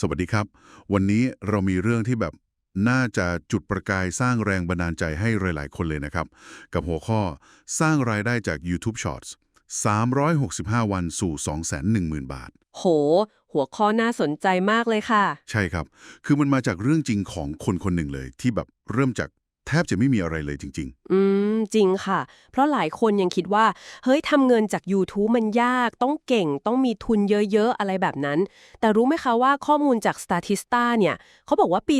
สวัสดีครับ วันนี้เรามีเรื่องที่แบบน่าจะจุดประกายสร้างแรงบันดาลใจให้หลาย ๆ คนเลยนะครับ กับหัวข้อสร้างรายได้จาก YouTube Shorts 365 วันสู่ 210,000 บาท โห หัวข้อน่าสนใจมากเลยค่ะ ใช่ครับ คือมันมาจากเรื่องจริงของคนคนหนึ่งเลย ที่แบบเริ่มจาก แทบจะไม่มีอะไรเลยจริง ๆ อืม จริงค่ะ เพราะหลายคนยังคิดว่า เฮ้ยทำเงินจาก YouTube มันยาก ต้องเก่ง ต้องมีทุนเยอะ ๆ อะไรแบบนั้น แต่รู้ไหมคะว่าข้อมูลจาก Statista เนี่ย เขาบอกว่าปี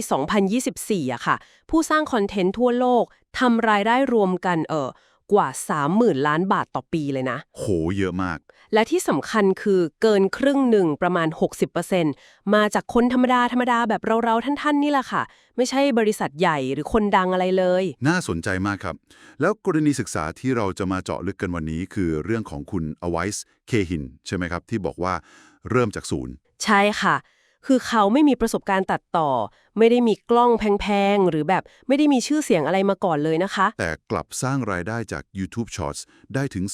2024อะค่ะ ผู้สร้างคอนเทนต์ทั่วโลกทำรายได้รวมกันเออ กว่า 30,000 ล้านบาทต่อปีเลยนะๆโห เยอะมาก และที่สำคัญคือเกินครึ่งหนึ่งประมาณ 60%มาจากคนธรรมดา ธรรมดาแบบเราๆ ท่าน ๆ นี่แหละค่ะ ไม่ใช่บริษัทใหญ่หรือคนดังอะไรเลย น่าสนใจมากครับ แล้วกรณีศึกษาที่เราจะมาเจาะลึกกันวันนี้ คือเรื่องของคุณอไวส์เคหิน ใช่ไหมครับ ที่บอกว่าเริ่มจากศูนย์ ใช่ค่ะ คือเขาไม่มีประสบการณ์ตัดต่อ ไม่ได้มีกล้องแพงๆ หรือแบบไม่ได้มีชื่อเสียงอะไรมาก่อนเลยนะคะ แต่กลับสร้างรายได้จาก YouTube Shorts ได้ถึง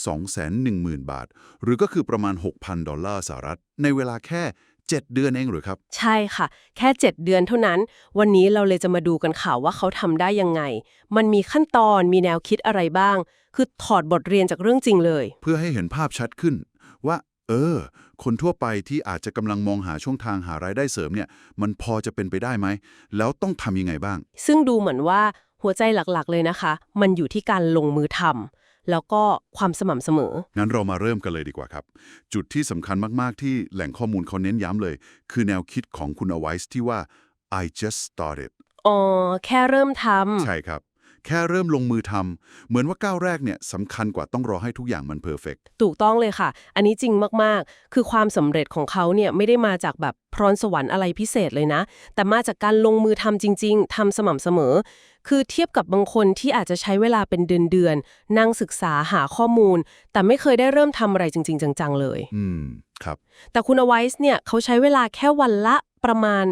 210,000 บาท หรือก็คือประมาณ 6,000 ดอลลาร์สหรัฐ ในเวลาแค่ 7 เดือนเองหรือครับ ใช่ค่ะ แค่ 7 เดือนเท่านั้น วันนี้เราเลยจะมาดูกันค่ะว่าเขาทำได้ยังไง มันมีขั้นตอนมีแนวคิดอะไรบ้าง คือถอดบทเรียนจากเรื่องจริงเลย เพื่อให้เห็นภาพชัดขึ้นว่า เออ คนทั่วไปที่อาจจะกำลังมองหาช่องทางหารายได้เสริมเนี่ย มันพอจะเป็นไปได้ไหม แล้วต้องทำยังไงบ้าง ซึ่งดูเหมือนว่าหัวใจหลักๆ เลยนะคะ มันอยู่ที่การลงมือทำแล้วก็ความสม่ำเสมอ งั้นเรามาเริ่มกันเลยดีกว่าครับ จุดที่สำคัญมากๆ ที่แหล่งข้อมูลเขาเน้นย้ำเลย คือแนวคิดของคุณอไวส์ที่ว่า I just started อ๋อ แค่เริ่มทำ ใช่ครับ แค่เริ่มลงมือทำเหมือนว่าก้าวแรกเนี่ยสำคัญกว่าต้องรอให้ทุกอย่างมันเพอร์เฟกถูกต้องเลยค่ะ อันนี้จริงมากๆ คือความสำเร็จของเขาเนี่ยไม่ได้มาจากแบบพรสวรรค์อะไรพิเศษเลยนะ แต่มาจากการลงมือทำจริง ๆทำสม่ำเสมอ คือเทียบกับบางคนที่อาจจะใช้เวลาเป็นเดือนๆนั่งศึกษาหาข้อมูล แต่ไม่เคยได้เริ่มทำอะไรจริง ๆ จังๆเลย อืมครับ แต่คุณอไวส์เนี่ยเขาใช้เวลาแค่วันละประมาณ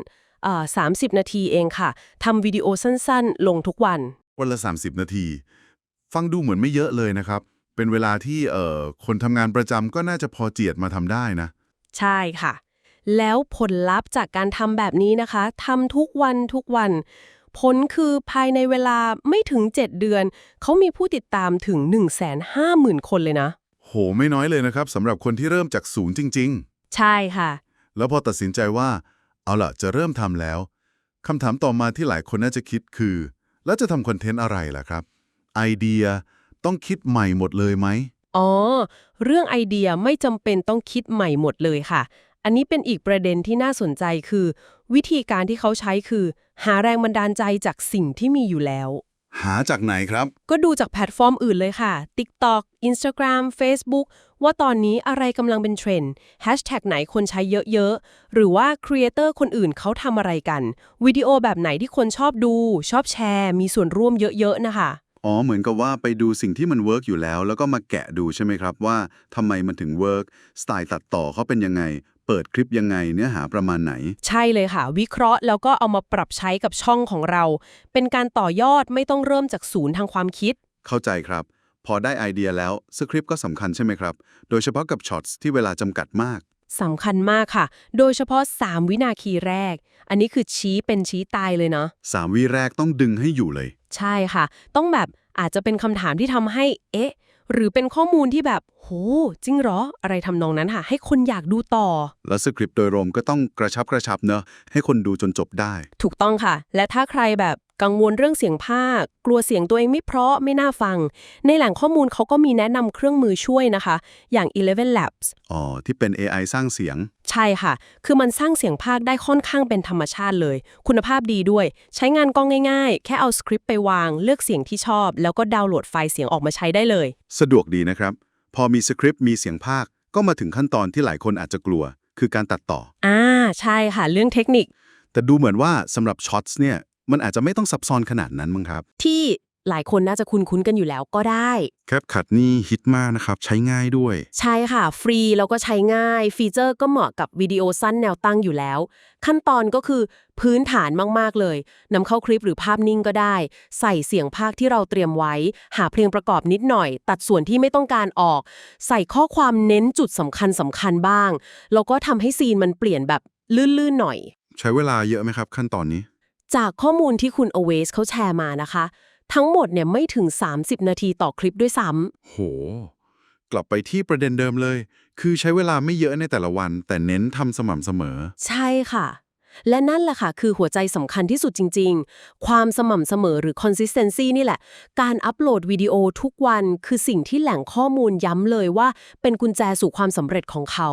เอ่อ30นาทีเองค่ะทำวิดีโอสั้นๆ ลงทุกวัน วันละ 30 นาที ฟังดูเหมือนไม่เยอะเลยนะครับ เป็นเวลาที่เอ่อคนทำงานประจำก็น่าจะพอเจียดมาทำได้นะ ใช่ค่ะ แล้วผลลัพธ์จากการทำแบบนี้นะคะทำทุกวันทุกวัน ผลคือภายในเวลาไม่ถึง 7 เดือน เขามีผู้ติดตามถึง 150,000 คนเลยนะ โหไม่น้อยเลยนะครับสำหรับคนที่เริ่มจากศูนย์จริง ใช่ค่ะ ๆ แล้วพอตัดสินใจว่า เอาล่ะจะเริ่มทำแล้วคำถามต่อมาที่หลายคนน่าจะคิดคือ แล้วจะทำคอนเทนต์อะไรล่ะครับ ไอเดียต้องคิดใหม่หมดเลยไหมอ๋อ เรื่องไอเดียไม่จำเป็นต้องคิดใหม่หมดเลยค่ะ อันนี้เป็นอีกประเด็นที่น่าสนใจคือ วิธีการที่เขาใช้คือ หาแรงบันดาลใจจากสิ่งที่มีอยู่แล้ว หาจากไหนครับ ก็ดูจากแพลตฟอร์มอื่นเลยค่ะ TikTok Instagram Facebook ว่าตอนนี้อะไรกำลังเป็นเทรนด์แฮชแท็กไหนคนใช้เยอะๆ หรือว่าครีเอเตอร์คนอื่นเขาทำอะไรกัน วิดีโอแบบไหนที่คนชอบดู ชอบแชร์ มีส่วนร่วมเยอะๆนะคะอ๋อ เหมือนกับว่าไปดูสิ่งที่มันเวิร์กอยู่แล้ว แล้วก็มาแกะดูใช่ไหมครับว่าทำไมมันถึงเวิร์กสไตล์ตัดต่อเขาเป็นยังไง เปิดคลิปยังไงเนื้อหาประมาณไหน ใช่เลยค่ะ วิเคราะห์แล้วก็เอามาปรับใช้กับช่องของเรา เป็นการต่อยอดไม่ต้องเริ่มจากศูนย์ทางความคิด เข้าใจครับ พอได้ไอเดียแล้วสคริปต์ก็สำคัญใช่ไหมครับ โดยเฉพาะกับช็อตที่เวลาจำกัดมากสำคัญมากค่ะ โดยเฉพาะ 3 วินาทีแรก อันนี้คือชี้เป็นชี้ตายเลยเนาะ3วิแรกต้องดึงให้อยู่เลย ใช่ค่ะ ต้องแบบอาจจะเป็นคำถามที่ทำให้ เอ๊ะ หรือเป็นข้อมูลที่แบบ โห จริงเหรอ อะไรทำนองนั้นค่ะ ให้คนอยากดูต่อ แล้วสคริปต์โดยรวมก็ต้องกระชับกระชับเนอะให้คนดูจนจบได้ ถูกต้องค่ะ และถ้าใครแบบ กังวลเรื่องเสียงภาค กลัวเสียงตัวเองไม่เพราะไม่น่าฟัง ในแหล่งข้อมูลเขาก็มีแนะนำเครื่องมือช่วยนะคะ อย่าง Eleven Labs อ๋อ ที่เป็น AI สร้างเสียง ใช่ค่ะ คือมันสร้างเสียงภาคได้ค่อนข้างเป็นธรรมชาติเลย คุณภาพดีด้วย ใช้งานก็ง่ายๆ แค่เอาสคริปต์ไปวาง เลือกเสียงที่ชอบ แล้วก็ดาวน์โหลดไฟล์เสียงออกมาใช้ได้เลย สะดวกดีนะครับ พอมีสคริปต์มีเสียงภาค ก็มาถึงขั้นตอนที่หลายคนอาจจะกลัว คือการตัดต่อ อ่า ใช่ค่ะ เรื่องเทคนิค แต่ดูเหมือนว่าสำหรับช็อตส์เนี่ย มันอาจจะไม่ต้องซับซ้อนขนาดนั้นมั้งครับ ที่หลายคนน่าจะคุ้นๆกันอยู่แล้วก็ได้ แคปคัดนี่ฮิตมากนะครับ ใช้ง่ายด้วย ใช่ค่ะ ฟรีแล้วก็ใช้ง่าย ฟีเจอร์ก็เหมาะกับวิดีโอสั้นแนวตั้งอยู่แล้ว ขั้นตอนก็คือพื้นฐานมากๆเลยนำเข้าคลิปหรือภาพนิ่งก็ได้ ใส่เสียงภาคที่เราเตรียมไว้ หาเพลงประกอบนิดหน่อย ตัดส่วนที่ไม่ต้องการออก ใส่ข้อความเน้นจุดสำคัญสำคัญบ้างแล้วก็ทำให้ซีนมันเปลี่ยนแบบลื่นๆหน่อย ใช้เวลาเยอะไหมครับ ขั้นตอนนี้ จากข้อมูลที่คุณ a w a y s เขาแชร์มานะคะ ทั้งหมดเนี่ยไม่ถึง 30 นาทีต่อคลิปด้วยซ้ำโห กลับไปที่ประเด็นเดิมเลย คือใช้เวลาไม่เยอะในแต่ละวัน แต่เน้นทำสม่ำเสมอ ใช่ค่ะ และนั่นแหละค่ะ คือหัวใจสำคัญที่สุดจริง ๆ ความสม่ำเสมอหรือ consistency นี่แหละ การอัปโหลดวิดีโอทุกวันคือสิ่งที่แหล่งข้อมูลย้ำเลยว่า เป็นกุญแจสู่ความสำเร็จของเขา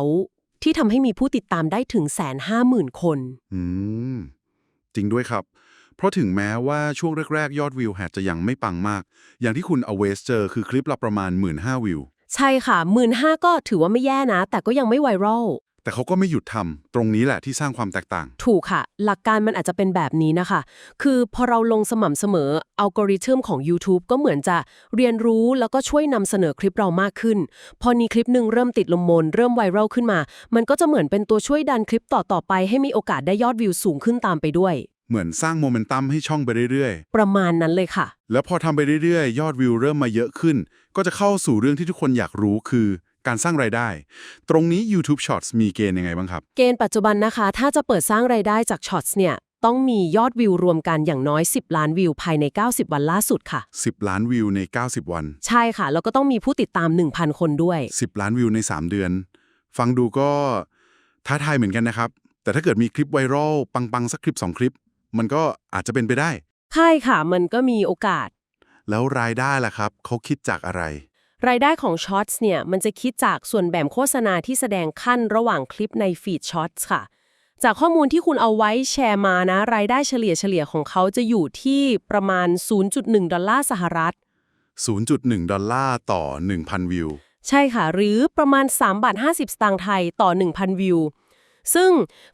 ที่ทำให้มีผู้ติดตามได้ถึงแสนห้าหมื่นคน อืม จริงด้วยครับ เพราะถึงแม้ว่าช่วงแรก ๆ ยอดวิวอาจจะยังไม่ปังมาก อย่างที่คุณอเวสเจอคือคลิปละประมาณ 1 5ื่นวิว ใช่ค่ะหมื่นห้าก็ถือว่าไม่แย่นะ แต่ก็ยังไม่ไวรัล แต่เขาก็ไม่หยุดทำตรงนี้แหละที่สร้างความแตกต่าง ถูกค่ะ หลักการมันอาจจะเป็นแบบนี้นะคะ คือพอเราลงสม่ำเสมออัลกอริทึมของ YouTube ก็เหมือนจะเรียนรู้แล้วก็ช่วยนำเสนอคลิปเรามากขึ้น พอมีคลิปหนึ่งเริ่มติดลมมน เริ่มไวรัลขึ้นมา มันก็จะเหมือนเป็นตัวช่วยดันคลิปต่อๆไป ให้มีโอกาสได้ยอดวิวสูงขึ้นตามไปด้วยเหมือนสร้างโมเมนตัมให้ช่องไปเรื่อยประมาณนั้นเลยค่ะๆแล้วพอทำไปเรื่อยๆ ยอดวิวเริ่มมาเยอะขึ้น ก็จะเข้าสู่เรื่องที่ทุกคนอยากรู้คือ การสร้างรายได้ ตรงนี้ YouTube Shorts มีเกณฑ์ยังไงบ้างครับ เกณฑ์ปัจจุบันนะคะ ถ้าจะเปิดสร้างรายได้จากช็อตส์เนี่ย ต้องมียอดวิวรวมกันอย่างน้อย 10 ล้านวิวภายใน 90 วันล่าสุดค่ะ 10 ล้านวิวใน 90 วัน ใช่ค่ะ แล้วก็ต้องมีผู้ติดตาม 1,000 คนด้วย 10 ล้านวิวใน 3 เดือน ฟังดูก็ท้าทายเหมือนกันนะครับ แต่ถ้าเกิดมีคลิปไวรัลปังๆสักคลิป 2 คลิป มันก็อาจจะเป็นไปได้ ใช่ค่ะ มันก็มีโอกาส แล้วรายได้ล่ะครับเขาคิดจากอะไร รายได้ของช็อตส์เนี่ยมันจะคิดจากส่วนแบ่งโฆษณาที่แสดงขั้นระหว่างคลิปในฟีดช็อตส์ค่ะ จากข้อมูลที่คุณเอาไว้แชร์มานะ รายได้เฉลี่ยเฉลี่ยของเขาจะอยู่ที่ประมาณ 0.1 ดอลลาร์สหรัฐ 0.1 ดอลลาร์ต่อ 1,000 วิว ใช่ค่ะ หรือประมาณ 3 บาท 50 สตางค์ไทยต่อ 1,000 วิว ซึ่ง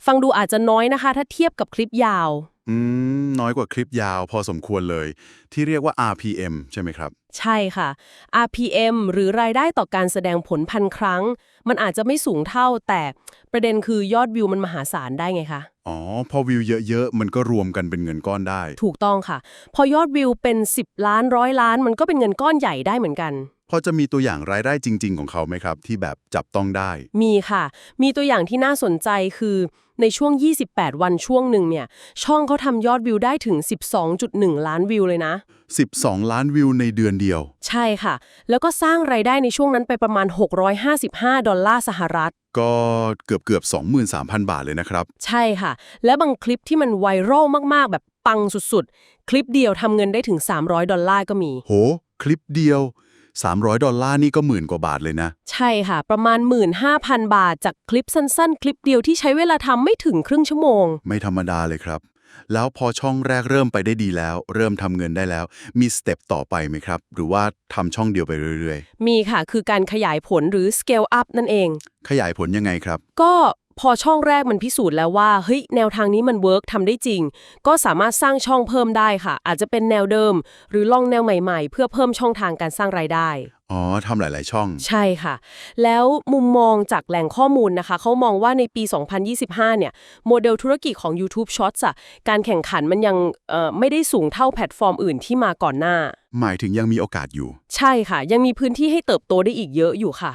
ฟังดูอาจจะน้อยนะคะ ถ้าเทียบกับคลิปยาว อืม น้อยกว่าคลิปยาวพอสมควรเลย ที่เรียกว่า RPM ใช่ไหมครับ ใช่ค่ะ RPM หรือรายได้ต่อการแสดงผลพันครั้ง มันอาจจะไม่สูงเท่าแต่ประเด็นคือยอดวิวมันมหาศาลได้ไงคะ อ๋อ พอวิวเยอะๆ มันก็รวมกันเป็นเงินก้อนได้ ถูกต้องค่ะ พอยอดวิวเป็น 10 ล้านร้อยล้าน มันก็เป็นเงินก้อนใหญ่ได้เหมือนกัน พอจะมีตัวอย่างรายได้จริง ๆ ของเขาไหมครับ ที่แบบจับต้องได้ มีค่ะ มีตัวอย่างที่น่าสนใจคือในช่วง 28 วันช่วงหนึ่งเนี่ย ช่องเขาทำยอดวิวได้ถึง 12.1 ล้านวิวเลยนะ 12 ล้านวิวในเดือนเดียว ใช่ค่ะ แล้วก็สร้างไรายได้ในช่วงนั้นไปประมาณ 655 ดอลลาร์สหรัฐ ก็เกือบเกือบ23,000 บาทเลยนะครับ ใช่ค่ะ และบางคลิปที่มันไวรัลมากๆ แบบปังสุดๆ คลิปเดียวทำเงินได้ถึง 300 ดอลลาร์ก็มี โห คลิปเดียว 300 ดอลลาร์นี่ก็หมื่นกว่าบาทเลยนะ ใช่ค่ะ ประมาณ 15,000 บาทจากคลิปสั้นๆ คลิปเดียวที่ใช้เวลาทำไม่ถึงครึ่งชั่วโมง ไม่ธรรมดาเลยครับ แล้วพอช่องแรกเริ่มไปได้ดีแล้ว เริ่มทำเงินได้แล้ว มีสเต็ปต่อไปไหมครับ หรือว่าทำช่องเดียวไปเรื่อยมีค่ะ คือการขยายผลหรือ scale up นั่นเอง ๆ ขยายผลยังไงครับ ก็ พอช่องแรกมันพิสูจน์แล้วว่าเฮ้ยแนวทางนี้มันเวิร์กทำได้จริง ก็สามารถสร้างช่องเพิ่มได้ค่ะ อาจจะเป็นแนวเดิม หรือลองแนวใหม่ๆ เพื่อเพิ่มช่องทางการสร้างรายได้ อ๋อทำหลาย ๆ ช่อง ใช่ค่ะ แล้วมุมมองจากแหล่งข้อมูลนะคะเขามองว่าในปี 2025 เนี่ย โมเดลธุรกิจของ YouTube Shorts อะการแข่งขันมันยังเอ่อไม่ได้สูงเท่าแพลตฟอร์มอื่นที่มาก่อนหน้า หมายถึงยังมีโอกาสอยู่ ใช่ค่ะ ยังมีพื้นที่ให้เติบโตได้อีกเยอะอยู่ค่ะ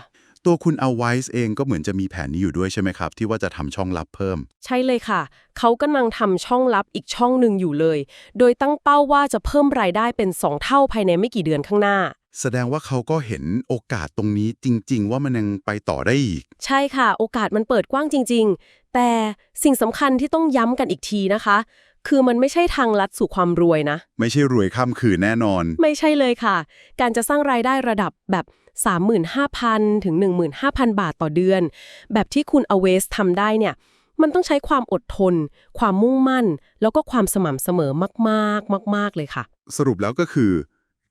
ตัวคุณเอาไวส์เองก็เหมือนจะมีแผนนี้อยู่ด้วยใช่ไหมครับ ที่ว่าจะทำช่องลับเพิ่ม ใช่เลยค่ะ เขากำลังทำช่องลับอีกช่องหนึ่งอยู่เลย โดยตั้งเป้าว่าจะเพิ่มรายได้เป็น 2 เท่าภายในไม่กี่เดือนข้างหน้า แสดงว่าเขาก็เห็นโอกาสตรงนี้จริง ๆ ว่ามันยังไปต่อได้อีก ใช่ค่ะ โอกาสมันเปิดกว้างจริง ๆ แต่สิ่งสำคัญที่ต้องย้ำกันอีกทีนะคะ คือมันไม่ใช่ทางลัดสู่ความรวยนะ ไม่ใช่รวยข้ามคืนแน่นอน ไม่ใช่เลยค่ะ การจะสร้างรายได้ระดับแบบ 35,000 ถึง 15,000 บาทต่อเดือน แบบที่คุณอเวสทำได้เนี่ย มันต้องใช้ความอดทน ความมุ่งมั่น แล้วก็ความสม่ำเสมอมากๆ มาก ๆ เลยค่ะ สรุปแล้วก็คือ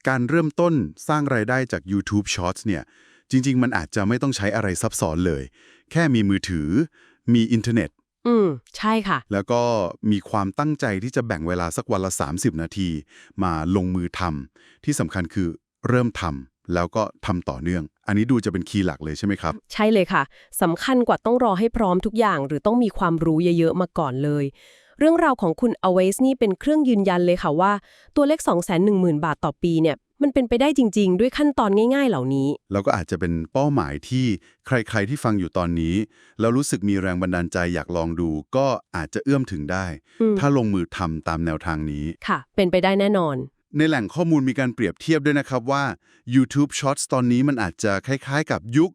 การเริ่มต้นสร้างรายได้จาก YouTube Shorts เนี่ย จริง ๆ มันอาจจะไม่ต้องใช้อะไรซับซ้อนเลย แค่มีมือถือ มีอินเทอร์เน็ต อืม ใช่ค่ะ แล้วก็มีความตั้งใจที่จะแบ่งเวลาสักวันละ 30 นาที มาลงมือทำที่สำคัญคือเริ่มทำ แล้วก็ทำต่อเนื่อง อันนี้ดูจะเป็นคีย์หลักเลยใช่ไหมครับ ใช่เลยค่ะสำคัญกว่าต้องรอให้พร้อมทุกอย่าง หรือต้องมีความรู้เยอะๆมาก่อนเลย เรื่องราวของคุณ a w a y s นี่เป็นเครื่องยืนยันเลยค่ะว่า ตัวเลข 210,000 บาทต่อปีเนี่ยมันเป็นไปได้จริง ๆ ด้วยขั้นตอนง่ายๆ เหล่านี้ แล้วก็อาจจะเป็นเป้าหมายที่ใครๆที่ฟังอยู่ตอนนี้ แล้วรู้สึกมีแรงบันดาลใจอยากลองดู ก็อาจจะเอื้อมถึงได้อืมถ้าลงมือทำตามแนวทางนี้ ค่ะ เป็นไปได้แน่นอน ในแหล่งข้อมูลมีการเปรียบเทียบด้วยนะครับว่า YouTube Shorts ตอนนี้มันอาจจะคล้ายๆ กับยุค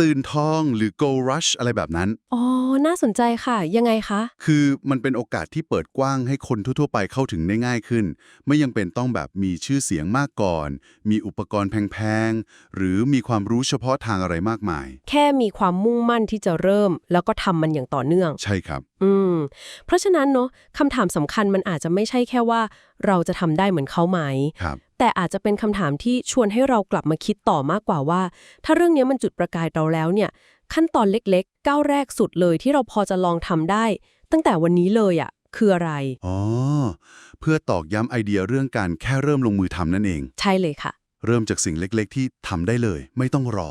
ตื่นทองหรือ Go Rush อะไรแบบนั้น อ๋อ น่าสนใจค่ะ ยังไงคะ คือมันเป็นโอกาสที่เปิดกว้างให้คนทั่วๆ ไปเข้าถึงได้ง่ายขึ้น ไม่ยังเป็นต้องแบบมีชื่อเสียงมากก่อน มีอุปกรณ์แพงๆ หรือมีความรู้เฉพาะทางอะไรมากมาย แค่มีความมุ่งมั่นที่จะเริ่ม แล้วก็ทำมันอย่างต่อเนื่อง ใช่ครับ อืม เพราะฉะนั้นเนาะคำถามสำคัญมันอาจจะไม่ใช่แค่ว่า เราจะทำได้เหมือนเขาไหม ครับ แต่อาจจะเป็นคำถามที่ชวนให้เรากลับมาคิดต่อมากกว่าว่า ถ้าเรื่องนี้มันจุดประกายเราแล้วเนี่ย ขั้นตอนเล็กๆ ก้าวแรกสุดเลยที่เราพอจะลองทำได้ ตั้งแต่วันนี้เลยอะ่ะคืออะไร อ๋อ เพื่อตอกย้ำไอเดียเรื่องการแค่เริ่มลงมือทำนั่นเอง ใช่เลยค่ะ เริ่มจากสิ่งเล็กๆ ที่ทำได้เลย ไม่ต้องรอ